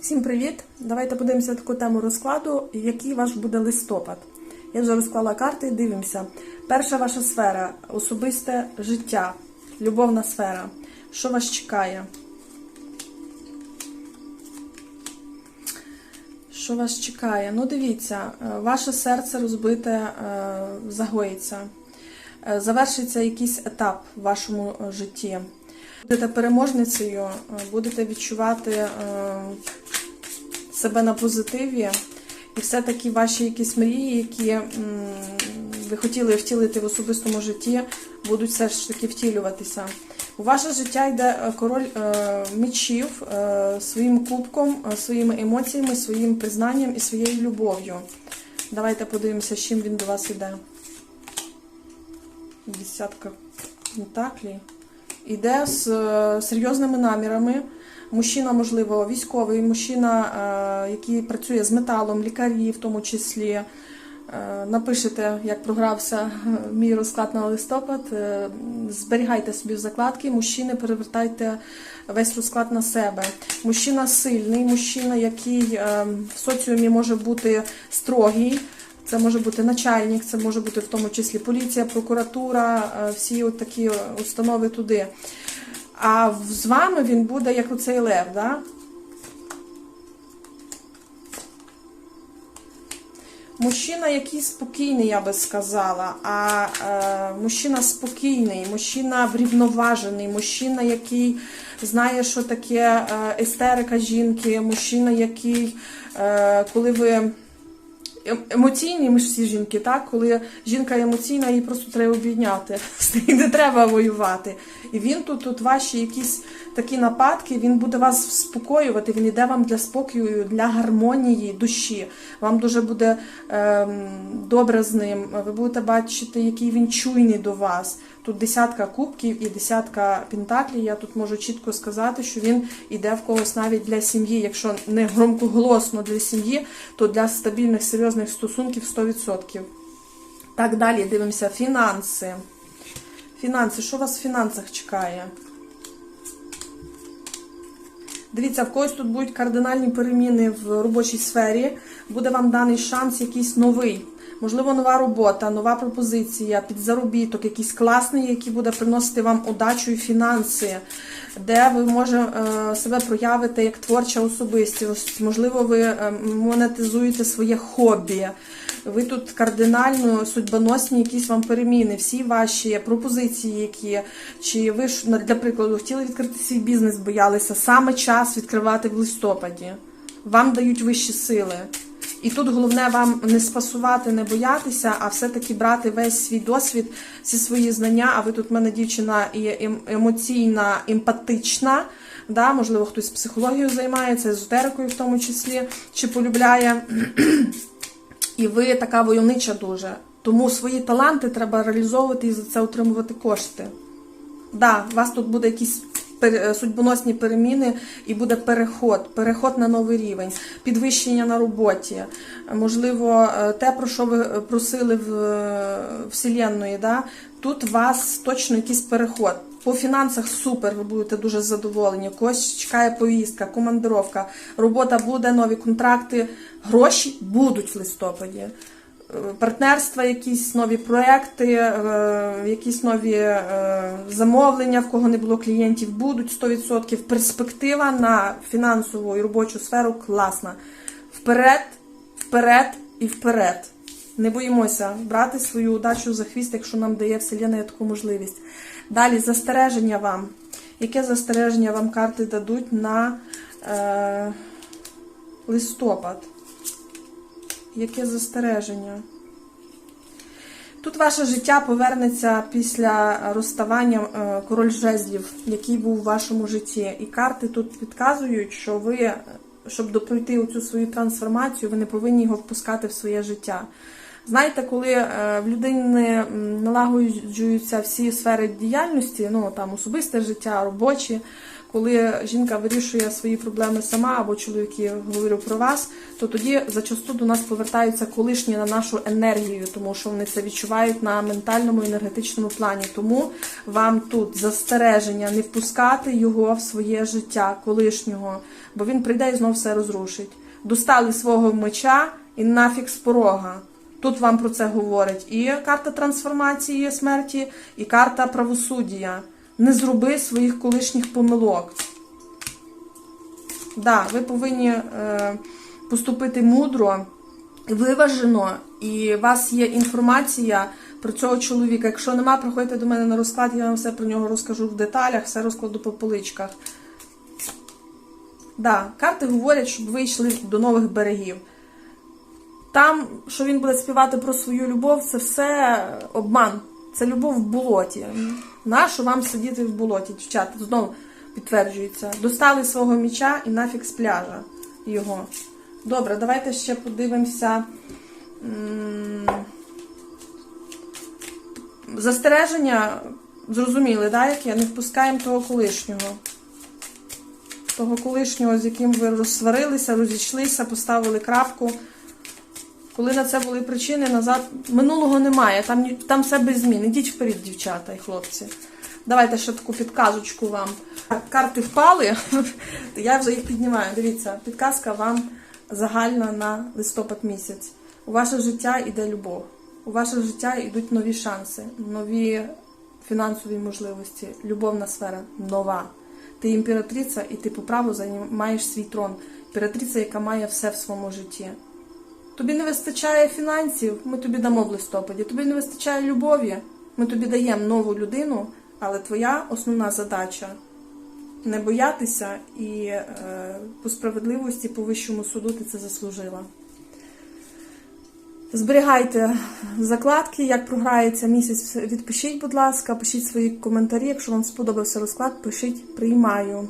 Всім привіт! Давайте подивимося таку тему розкладу, який ваш буде листопад. Я вже розклала карти, дивимося. Перша ваша сфера особисте життя, любовна сфера. Що вас чекає? Що вас чекає? Ну, дивіться, е, ваше серце розбите, е, загоїться. Е, Завершиться якийсь етап в вашому житті. Будете переможницею, будете відчувати себе на позитиві, і все-таки ваші якісь мрії, які ви хотіли втілити в особистому житті, будуть все ж таки втілюватися. У ваше життя йде е, король е, мечів е, своїм кубком, своїми емоціями, своїм признанням і своєю любов'ю. Давайте подивимося, з чим він до вас іде. Десятка пентаклей. Іде з е, серйозними намірами. Мужчина, можливо, військовий, мужчина, е, який працює з металом, лікарі в тому числі. Е, Напишете, як програвся мій розклад на листопад. Зберігайте собі закладки, мужчини перевертайте весь розклад на себе. Мужчина сильний, мужчина, який в соціумі може бути строгий. Це може бути начальник, це може бути в тому числі поліція, прокуратура, е, всі от такі установи туди. А з вами він буде як оцей лев, да? Мужчина, який спокійний, я би сказала, а е, мужчина спокійний, мужчина врівноважений, мужчина, який знає, що таке е, естерика жінки, мужчина, який, е, коли ви емоційні, ми ж всі жінки, так? Коли жінка емоційна, її просто треба обійняти. Не треба воювати. І він тут, тут ваші якісь такі нападки, він буде вас вспокоювати, він йде вам для спокою, для гармонії душі. Вам дуже буде ем, добре з ним. Ви будете бачити, який він чуйний до вас. Тут десятка кубків і десятка пентаклів. Я тут можу чітко сказати, що він іде в когось навіть для сім'ї. Якщо не громкоголосно для сім'ї, то для стабільних серйозних стосунків 100%. Так, далі дивимося. Фінанси. Фінанси. Що вас в фінансах чекає? Дивіться, в когось тут будуть кардинальні переміни в робочій сфері. Буде вам даний шанс якийсь новий. Можливо, нова робота, нова пропозиція, підзаробіток, якийсь класний, який буде приносити вам удачу і фінанси, де ви може е, себе проявите як творча особистість. Можливо, ви е, монетизуєте своє хобі. Ви тут кардинально судьбоносні якісь вам переміни, всі ваші пропозиції, які чи ви ж для прикладу хотіли відкрити свій бізнес, боялися саме час відкривати в листопаді. Вам дають вищі сили. І тут головне вам не спасувати, не боятися, а все-таки брати весь свій досвід, всі свої знання. А ви тут в мене дівчина і ем- емоційна, емпатична. Да, можливо, хтось психологією займається, езотерикою в тому числі, чи полюбляє. І ви така войовнича дуже. Тому свої таланти треба реалізовувати і за це отримувати кошти. Да, у вас тут буде пер- судьбоносні переміни і буде переход, переход на новий рівень, підвищення на роботі. Можливо, е, те, про що ви просили в е, Вселенної, да? тут вас точно якийсь переход. По фінансах супер, ви будете дуже задоволені. Когось чекає повістка, командировка, робота буде, нові контракти, гроші будуть в листопаді партнерства, якісь нові проекти, е, якісь нові е, замовлення, в кого не було клієнтів, будуть 100%. Перспектива на фінансову і робочу сферу класна. Вперед, вперед і вперед. Не боїмося брати свою удачу за хвіст, якщо нам дає Вселенна таку можливість. Далі застереження вам. Яке застереження вам карти дадуть на е, листопад? Яке застереження? Тут ваше життя повернеться після розставання е, король жезлів, який був у вашому житті. І карти тут підказують, що ви, е, щоб пройти цю свою трансформацію, ви не повинні його впускати в своє життя. Знаєте, коли е, в людини налагоджуються всі сфери діяльності, ну там особисте життя, робочі, коли жінка вирішує свої проблеми сама, або чоловіки говорю про вас, то тоді зачасту до нас повертаються колишні на нашу енергію, тому що вони це відчувають на ментальному енергетичному плані. Тому вам тут застереження не впускати його в своє життя колишнього, бо він прийде і знов все розрушить. Достали свого меча і нафіг з порога. Тут вам про це говорить і карта трансформації смерті, і карта правосуддя. Не зроби своїх колишніх помилок. Да, ви повинні е, поступити мудро, виважено, і у вас є інформація про цього чоловіка. Якщо нема, приходьте до мене на розклад, я вам все про нього розкажу в деталях, все розкладу по поличках. Да, карти говорять, щоб ви йшли до нових берегів. Там, що він буде співати про свою любов, це все обман. Це любов в болоті. Нащо вам сидіти в болоті, дівчата? Знову підтверджується. Достали свого міча і нафіг з пляжа його. Добре, давайте ще подивимося. Застереження зрозуміли, да, яке? Не впускаємо того колишнього. Того колишнього, з яким ви розсварилися, розійшлися, поставили крапку. Коли на це були причини, назад минулого немає, там, там все без змін. Ідіть вперед, дівчата і хлопці. Давайте ще таку підказочку вам. Карти впали, я вже їх піднімаю. Дивіться, підказка вам загальна на листопад місяць. У ваше життя йде любов. У ваше життя йдуть нові шанси, нові фінансові можливості, любовна сфера нова. Ти імператриця, і ти по праву займаєш свій трон. Імператриця, яка має все в своєму житті. Тобі не вистачає фінансів, ми тобі дамо в листопаді. Тобі не вистачає любові, ми тобі даємо нову людину, але твоя основна задача не боятися і е, по справедливості, по вищому суду ти це заслужила. Зберігайте закладки, як програється місяць. Відпишіть, будь ласка, пишіть свої коментарі. Якщо вам сподобався розклад, пишіть приймаю.